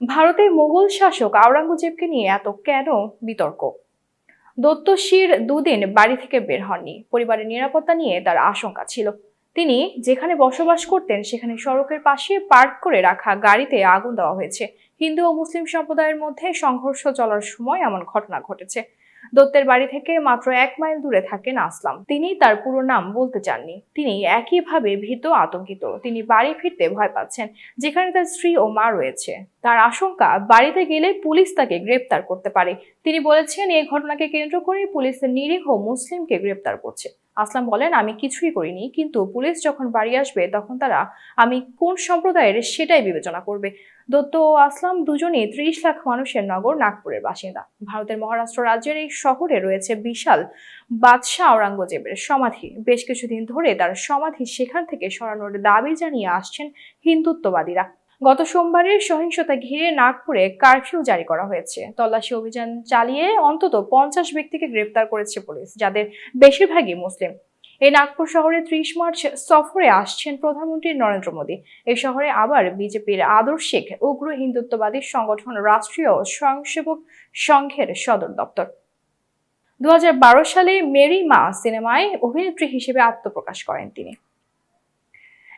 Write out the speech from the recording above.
ভারতের মোগল শাসক আওরঙ্গজেবকে নিয়ে এত কেন বিতর্ক? দত্ত শির দুদিন বাড়ি থেকে বের হননি। পরিবারের নিরাপত্তা নিয়ে তার আশঙ্কা ছিল। তিনি যেখানে বসবাস করতেন, সেখানে সড়কের পাশে পার্ক করে রাখা গাড়িতে আগুন দেওয়া হয়েছে। হিন্দু ও মুসলিম সম্প্রদায়ের মধ্যে সংঘর্ষ চলার সময় এমন ঘটনা ঘটেছে। দত্তের বাড়ি থেকে মাত্র এক মাইল দূরে থাকেন আসলাম। তিনি তার পুরো নাম বলতে চাননি। তিনি একইভাবে ভীত আতঙ্কিত। তিনি বাড়ি ফিরতে ভয় পাচ্ছেন, যেখানে তার স্ত্রী ও মা রয়েছে। তার আশঙ্কা, বাড়িতে গেলে পুলিশ তাকে গ্রেপ্তার করতে পারে। তিনি বলেছেন এই ঘটনাকে কেন্দ্র করে পুলিশের নিরীহ মুসলিমকে গ্রেপ্তার করছে। আসলাম বলেন, আমি কিছুই করিনি। কিন্তু পুলিশ যখন বাড়ি আসবে, তখন তারা, আমি কোন সম্প্রদায়ের? সেটাই বিবেচনা করবে। দত্ত ও আসলাম দুজনেই ত্রিশ লাখ মানুষের নগর নাগপুরের বাসিন্দা। ভারতের মহারাষ্ট্র রাজ্যের এই শহরে রয়েছে বিশাল বাদশাহ আওরঙ্গজেবের সমাধি। বেশ কিছুদিন ধরে তার সমাধি সেখান থেকে সরানোর দাবি জানিয়ে আসছেন হিন্দুত্ববাদীরা। গত সোমবারের সহিংসতা ঘিরে নাগপুরে কারফিউ জারি করা হয়েছে। তল্লাশি অভিযান চালিয়ে অন্তত পঞ্চাশ ব্যক্তিকে গ্রেপ্তার করেছে পুলিশ, যাদের বেশিরভাগই মুসলিম। এই নাগপুর শহরে ত্রিশ মার্চ সফরে আসছেন প্রধানমন্ত্রী নরেন্দ্র মোদী। এই শহরে আবার বিজেপির আদর্শিক উগ্র হিন্দুত্ববাদী সংগঠন রাষ্ট্রীয় স্বয়ংসেবক সংঘের সদর দপ্তর। দু হাজার বারো সালে মেরি মা সিনেমায় অভিনেত্রী হিসেবে আত্মপ্রকাশ করেন তিনি।